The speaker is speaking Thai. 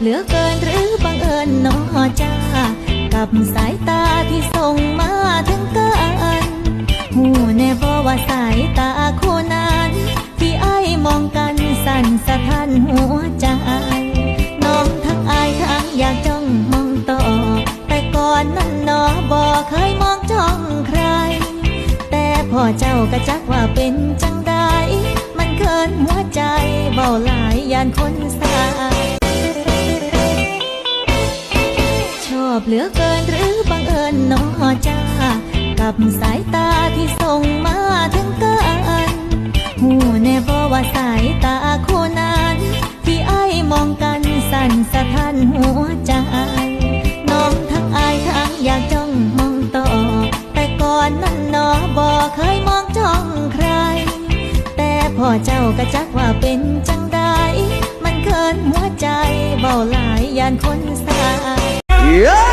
เหลือเกินหรือบังเอิญนอจ้า กับสายตาที่ส่งมาถึงกันหูแน่บอว่าสายตาคู่นั้น ที่ไอ้ายมองกันสั่นสะท้านหัวใจ น้องทั้งอายทั้งอยากจ้องมองต่อ แต่ก่อนนั้นนอบ่เคยมองจ้องใคร แต่พอเจ้าก็จักว่าเป็นจังใดมันเคินหัวใจเบาหลายยานคนสาย อบเหลือเกินหรือบังเอิญนอจ้า กับสายตาที่ส่งมาถึงกันหูแน่บอว่าสายตาคู่นั้น ที่ไอ้ายมองกันสั่นสะท้านหัวใจน้องทั้งอายทั้งอยากจ้องมองต่อ แต่ก่อนนั้นนอบ่เคยมองจ้องใคร แต่พอเจ้าก็จักว่าเป็นจังใดมันเคินหัวใจเบาหลายยานคนส Yeah!